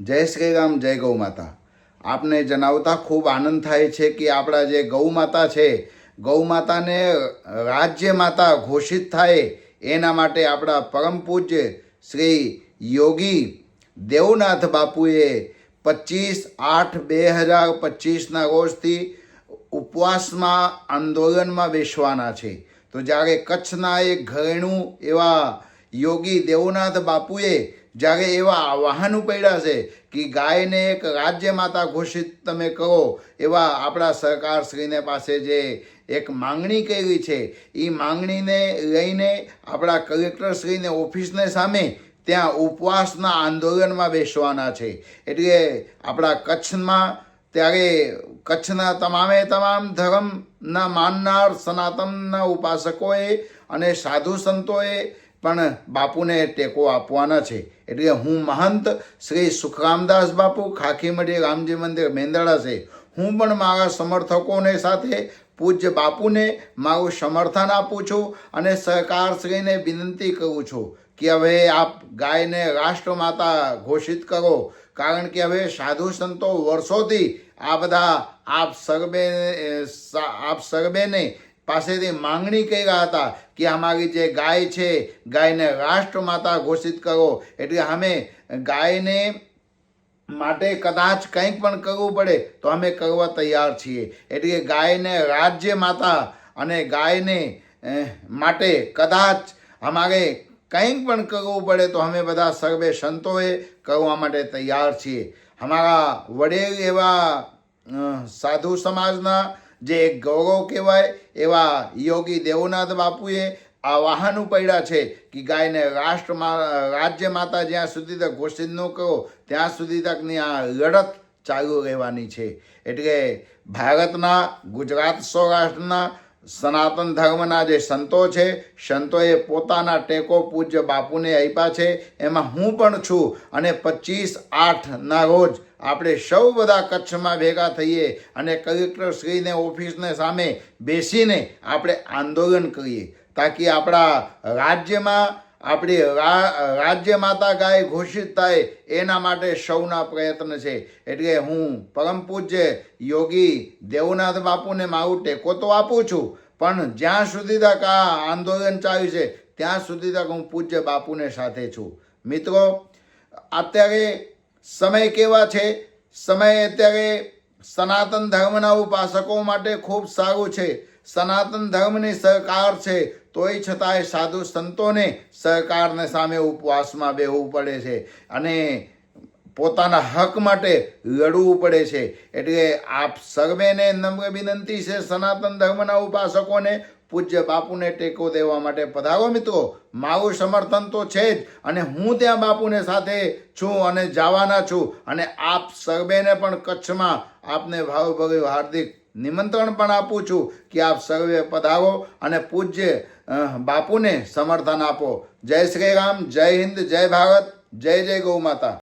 જય શ્રી રામ, જય ગૌ માતા. આપને જણાવતા ખૂબ આનંદ થાય છે કે આપણા જે ગૌ માતા છે, ગૌ માતાને રાજ્ય માતા ઘોષિત થાય એના માટે આપણા પરમ પૂજ્ય શ્રી યોગી દેવનાથ બાપુએ પચીસ આઠ બે હજાર પચીસના રોજથી ઉપવાસમાં આંદોલનમાં બેસવાના છે. તો જ્યારે કચ્છના એક ઘરેણું એવા યોગી દેવનાથ બાપુએ જ્યારે એવા આવાહન પડ્યા છે કે ગાયને એક રાજ્ય માતા ઘોષિત તમે કરો એવા આપણા સરકારશ્રીને પાસે જે એક માંગણી કરી છે, એ માંગણીને લઈને આપણા કલેક્ટરશ્રીને ઓફિસને સામે ત્યાં ઉપવાસના આંદોલનમાં બેસવાના છે. એટલે આપણા કચ્છમાં ત્યારે કચ્છના તમામે તમામ ધર્મના માનનાર સનાતનના ઉપાસકોએ અને સાધુ સંતોએ પણ બાપુને ટેકો આપવાના છે. એટલે હું મહંત શ્રી સુખરામદાસ બાપુ, ખાખીમઢી રામજી મંદિર મેંદડા છે. હું પણ મારા સમર્થકોને સાથે પૂજ્ય બાપુને મારું સમર્થન આપું છું અને સરકારશ્રીને વિનંતી કરું છું કે હવે આપ ગાયને રાષ્ટ્રમાતા ઘોષિત કરો. કારણ કે હવે સાધુ સંતો વર્ષોથી આ બધા આપ સર્વે આપ સર્વેને પાસેથી માંગણી કર્યા હતા કે અમારી જે ગાય છે, ગાયને રાષ્ટ્રમાતા ઘોષિત કરો. એટલે અમે ગાયને માટે કદાચ કંઈક પણ કરવું પડે તો અમે કરવા તૈયાર છીએ. એટલે ગાયને રાજ્ય માતા અને ગાયને માટે કદાચ અમારે કંઈક પણ કરવું પડે તો અમે બધા સર્વે સંતોએ કરવા માટે તૈયાર છીએ. અમારા વડેલ એવા સાધુ સમાજના જે ગૌરવ કહેવાય એવા યોગી દેવનાથ બાપુએ આ વાહન પડ્યા છે કે ગાયને રાષ્ટ્રમાં રાજ્ય માતા જ્યાં સુધી તક ઘોષિત ન કરો, ત્યાં સુધી તકની આ લડત ચાલુ રહેવાની છે. એટલે ભારતના, ગુજરાત સૌરાષ્ટ્રના સનાતન ધર્મના જે સંતો છે, સંતોએ પોતાના ટેકો પૂજ્ય બાપુને આપ્યા છે. એમાં હું પણ છું અને પચીસ આઠના રોજ આપણે સૌ બધા કચ્છમાં ભેગા થઈએ અને કલેક્ટર શ્રીને, ઓફિસને સામે બેસીને આપણે આંદોલન કરીએ, તાકી આપણા રાજ્યમાં આપણી રાજ્ય માતા ગાય ઘોષિત થાય, એના માટે સૌના પ્રયત્ન છે. એટલે હું પરમ પૂજ્ય યોગી દેવનાથ બાપુને મારું ટેકો તો આપું છું, પણ જ્યાં સુધી તક આ આંદોલન ચાલ્યું છે, ત્યાં સુધી તક હું પૂજ્ય બાપુને સાથે છું. મિત્રો, અત્યારે સમય કેવા છે? સમય અત્યારે સનાતન ધર્મના ઉપાસકો માટે ખૂબ સારું છે. સનાતન ધર્મની સહકાર છે, તોય છતાંય સાધુ સંતોને સહકારને સામે ઉપવાસમાં બેહવું પડે છે અને પોતાના હક માટે લડવું પડે છે. એટલે આપ સર્વેને નમ્ર વિનંતી છે સનાતન ધર્મના ઉપાસકોને પૂજ્ય બાપુને ટેકો દેવા માટે. પધારો મિત્રો, મારું સમર્થન તો છે જ અને હું ત્યાં બાપુને સાથે છું અને જવાના છું અને આપ સર્વેને પણ કચ્છમાં આપને ભાવભર્યું હાર્દિક નિમંત્રણ પણ આપું છું કે આપ સર્વે પધારો અને પૂજ્ય બાપુને સમર્થન આપો. જય શ્રી રામ, જય હિન્દ, જય ભારત, જય જય ગૌ માતા.